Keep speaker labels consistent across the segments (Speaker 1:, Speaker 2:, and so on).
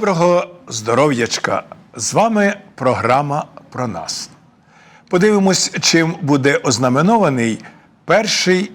Speaker 1: Доброго здоров'ячка! З вами програма про нас. Подивимось, чим буде ознаменований перший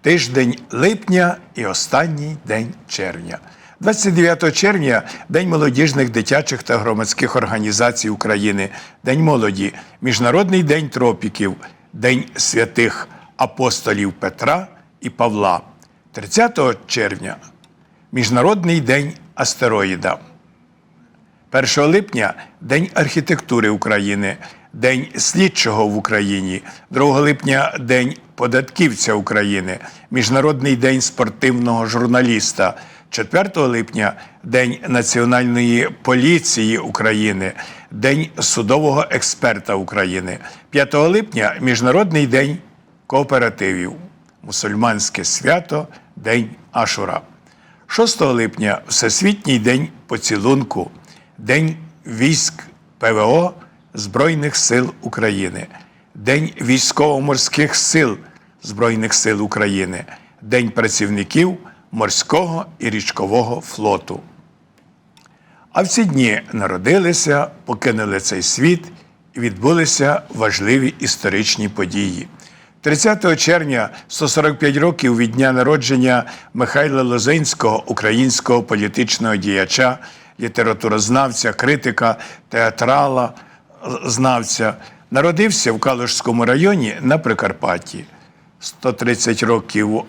Speaker 1: тиждень липня і останній день червня. 29 червня День молодіжних дитячих та громадських організацій України, День молоді, Міжнародний день тропіків, День святих апостолів Петра і Павла. 30 червня Міжнародний день астероїда. 1 липня День архітектури України, День слідчого в Україні, 2 липня День податківця України, Міжнародний день спортивного журналіста, 4 липня День Національної поліції України, День судового експерта України, 5 липня Міжнародний день кооперативів, мусульманське свято, День Ашура. 6 липня Всесвітній день поцілунку, День військ ПВО Збройних сил України, День військово-морських сил Збройних сил України, День працівників морського і річкового флоту. А в ці дні народилися, покинули цей світ і відбулися важливі історичні події. 30 червня 145 років від дня народження Михайла Лозинського, українського політичного діяча, літературознавця, критика, театрала, знавця, народився в Калужському районі на Прикарпатті. 130 років е,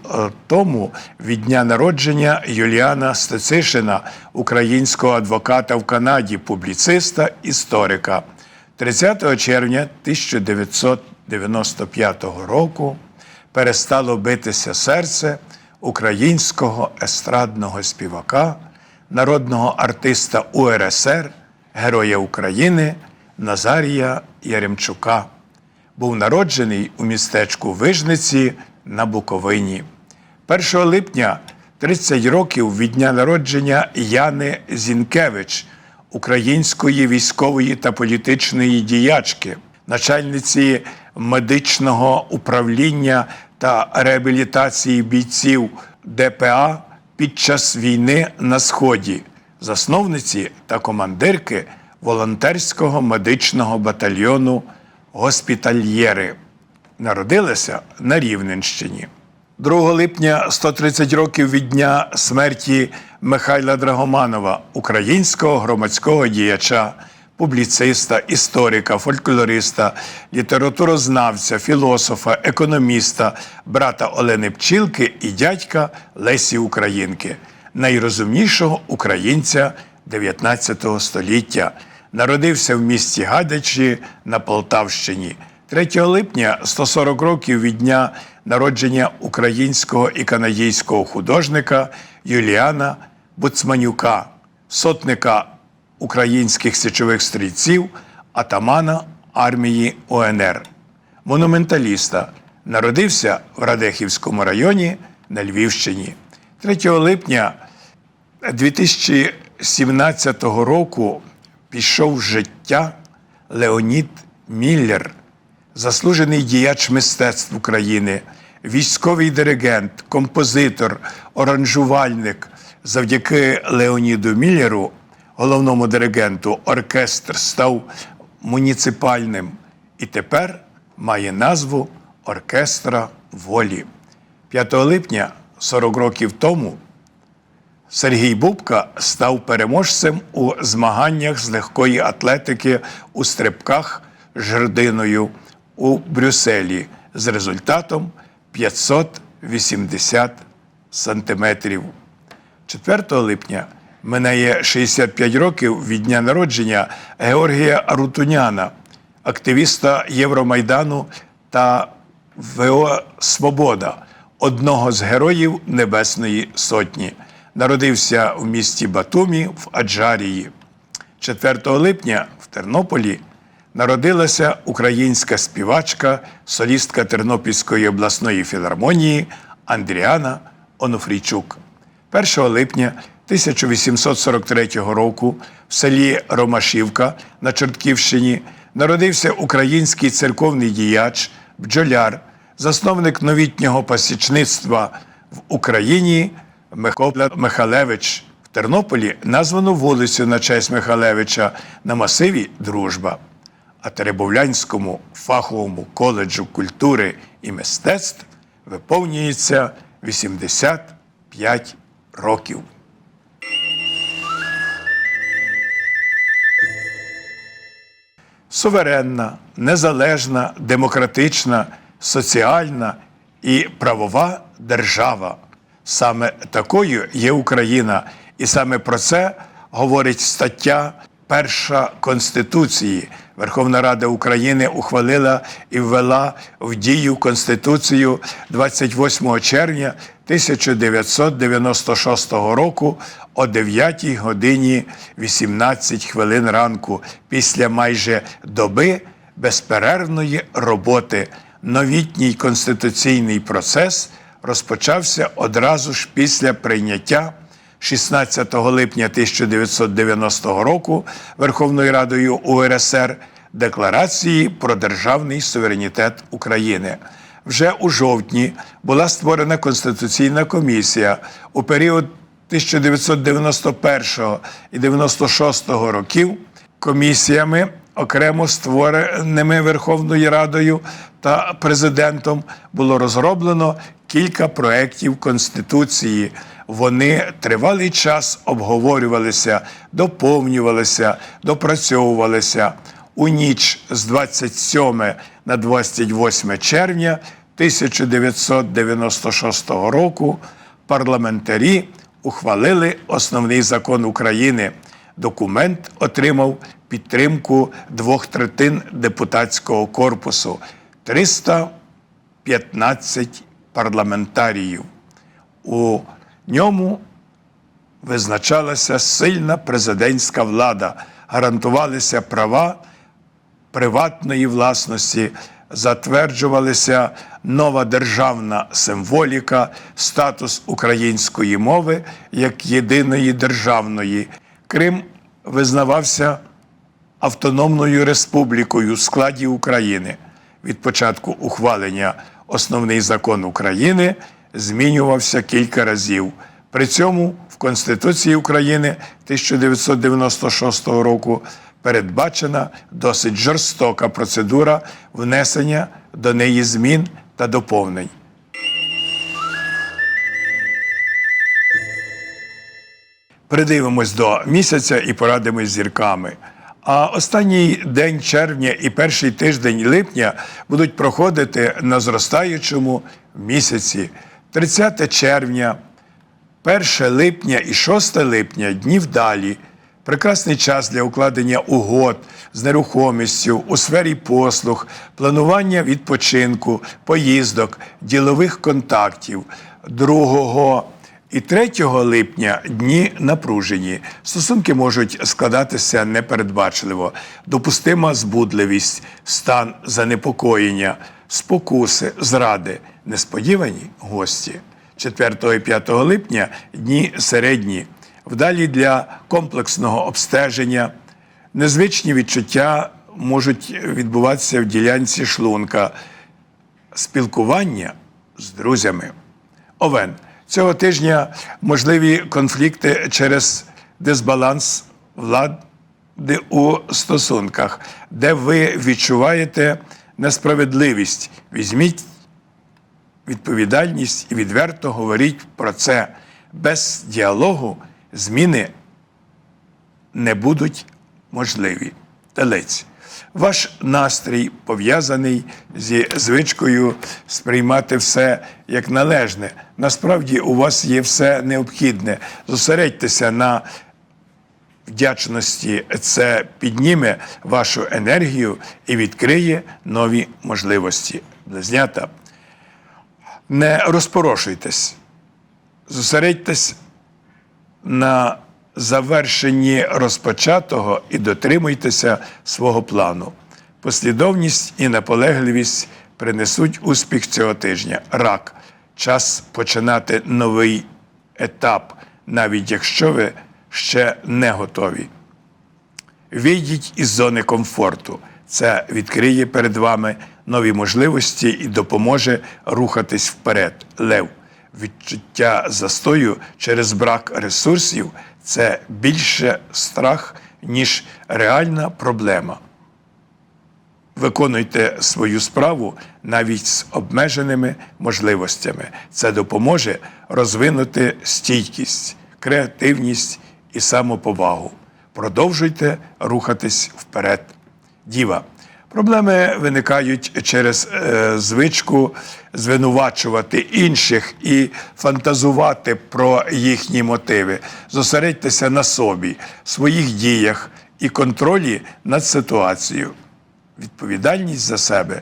Speaker 1: тому від дня народження Юліана Стецишина, українського адвоката в Канаді, публіциста, історика. 30 червня 1995 року перестало битися серце українського естрадного співака, народного артиста УРСР, Героя України Назарія Яремчука був народжений у містечку Вижниці на Буковині. 1 липня 30 років від дня народження Яни Зінкевич, української військової та політичної діячки, начальниці медичного управління та реабілітації бійців ДПА під час війни на Сході, засновниці та командирки волонтерського медичного батальйону госпітальєри. Народилася на Рівненщині. 2 липня 130 років від дня смерті Михайла Драгоманова, українського громадського діяча, публіциста, історика, фольклориста, літературознавця, філософа, економіста, брата Олени Пчілки і дядька Лесі Українки, найрозумнішого українця 19 століття. Народився в місті Гадячі на Полтавщині. 3 липня 140 років від дня народження українського і канадійського художника Юліана Буцманюка, сотника українських січових стрільців, атамана армії УНР, монументаліста. Народився в Радехівському районі на Львівщині. 3 липня 2017 року пішов в життя Леонід Міллер, заслужений діяч мистецтв України, військовий диригент, композитор, оранжувальник. Завдяки Леоніду Міллеру, головному диригенту, оркестр став муніципальним і тепер має назву Оркестра волі. 5 липня 40 років тому Сергій Бубка став переможцем у змаганнях з легкої атлетики у стрибках жердиною у Брюсселі з результатом 580 сантиметрів. 4 липня минає 65 років від дня народження Георгія Арутуняна, активіста Євромайдану та ВО Свобода, одного з героїв Небесної Сотні. Народився в місті Батумі в Аджарії. 4 липня в Тернополі народилася українська співачка, солістка Тернопільської обласної філармонії Андріана Онуфрійчук. 1 липня 1843 року в селі Ромашівка на Чортківщині народився український церковний діяч, бджоляр, засновник новітнього пасічництва в Україні Микола Михалевич В Тернополі названо вулицю на честь Михалевича на масиві Дружба. А Теребовлянському фаховому коледжу культури і мистецтв виповнюється 85 років. Суверенна, незалежна, демократична, соціальна і правова держава. Саме такою є Україна, і саме про це говорить стаття перша Конституції. Верховна Рада України ухвалила і ввела в дію Конституцію 28 червня 1996 року о 9 годині 18 хвилин ранку після майже доби безперервної роботи. Новітній конституційний процес розпочався одразу ж після прийняття 16 липня 1990 року Верховною Радою УРСР Декларації про державний суверенітет України. Вже у жовтні була створена Конституційна комісія у період 1991 і 96 років комісіями, окремо створеними Верховною Радою та президентом, було розроблено кілька проєктів Конституції. Вони тривалий час обговорювалися, доповнювалися, допрацьовувалися. У ніч з 27 на 28 червня 1996 року парламентарі ухвалили основний закон України. Документ отримав підтримку двох третин депутатського корпусу 315 парламентаріїв. У ньому визначалася сильна президентська влада, гарантувалися права приватної власності, затверджувалася нова державна символіка, статус української мови як єдиної державної. Крим визнавався автономною республікою в складі України. Від початку ухвалення основний закон України змінювався кілька разів. При цьому в Конституції України 1996 року передбачена досить жорстока процедура внесення до неї змін та доповнень. Придивимось до місяця і порадимось зірками. А останній день червня і перший тиждень липня будуть проходити на зростаючому місяці. 30 червня, 1 липня і 6 липня дні вдалі. Прекрасний час для укладення угод з нерухомістю у сфері послуг, планування відпочинку, поїздок, ділових контактів. 2 і 3 липня дні напружені. Стосунки можуть складатися непередбачливо, допустима збудливість, стан занепокоєння, спокуси, зради, несподівані гості. 4 і 5 липня дні середні, вдалі для комплексного обстеження. Незвичні відчуття можуть відбуватися в ділянці шлунка, спілкування з друзями. Овен. Цього тижня можливі конфлікти через дисбаланс влади у стосунках, де ви відчуваєте несправедливість. Візьміть відповідальність і відверто говоріть про це. Без діалогу зміни не будуть можливі. Телець. Ваш настрій пов'язаний зі звичкою сприймати все як належне. Насправді у вас є все необхідне. Зосередьтеся на вдячності. Це підніме вашу енергію і відкриє нові можливості. Близнята. Не розпорошуйтесь, зосередьтесь на завершенні розпочатого і дотримуйтеся свого плану. Послідовність і наполегливість принесуть успіх цього тижня. Рак час починати новий етап, навіть якщо ви ще не готові. Вийдіть із зони комфорту. Це відкриє перед вами нові можливості і допоможе рухатись вперед. Лев. Відчуття застою через брак ресурсів це більше страх, ніж реальна проблема. Виконуйте свою справу навіть з обмеженими можливостями. Це допоможе розвинути стійкість, креативність і самоповагу. Продовжуйте рухатись вперед. Діва. Проблеми виникають через е, звичку звинувачувати інших і фантазувати про їхні мотиви. Зосередьтеся на собі, своїх діях і контролі над ситуацією. Відповідальність за себе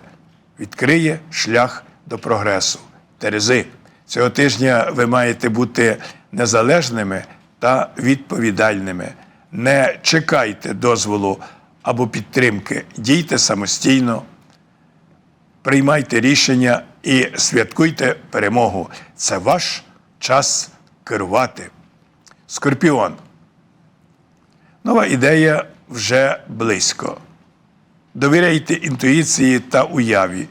Speaker 1: відкриє шлях до прогресу. Терези, цього тижня ви маєте бути незалежними та відповідальними. Не чекайте дозволу або підтримки, дійте самостійно, приймайте рішення і святкуйте перемогу. Це ваш час керувати. Скорпіон. Нова ідея вже близько. Довіряйте інтуїції та уяві.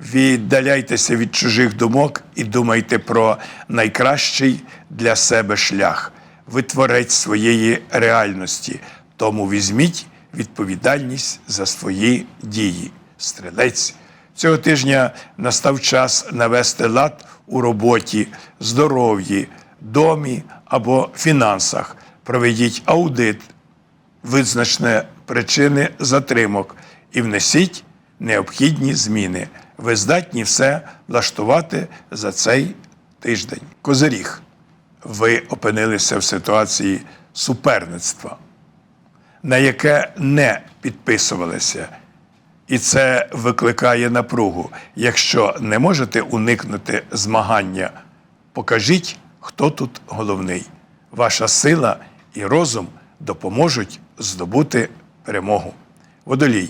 Speaker 1: Віддаляйтеся від чужих думок і думайте про найкращий для себе шлях. Ви творець своєї реальності, тому візьміть відповідальність за свої дії. Стрілець. Цього тижня настав час навести лад у роботі, здоров'ї, домі або фінансах. Проведіть аудит, визначне причини затримок і внесіть необхідні зміни. Ви здатні все влаштувати за цей тиждень. Козиріг. Ви опинилися в ситуації суперництва, на яке не підписувалися. І це викликає напругу. Якщо не можете уникнути змагання, покажіть, хто тут головний. Ваша сила і розум допоможуть здобути перемогу. Водолій.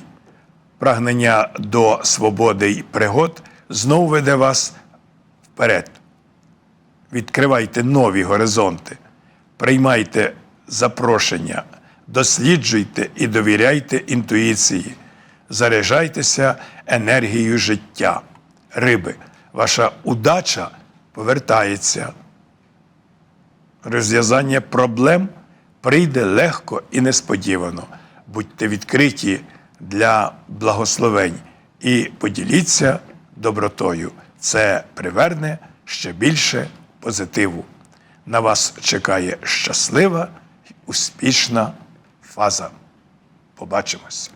Speaker 1: Прагнення до свободи й пригод знову веде вас вперед. Відкривайте нові горизонти, приймайте запрошення, досліджуйте і довіряйте інтуїції, заряджайтеся енергією життя. Риби, ваша удача повертається. Розв'язання проблем прийде легко і несподівано. Будьте відкриті для благословень і поділіться добротою. Це приверне ще більше позитиву. На вас чекає щаслива і успішна фаза. Побачимось!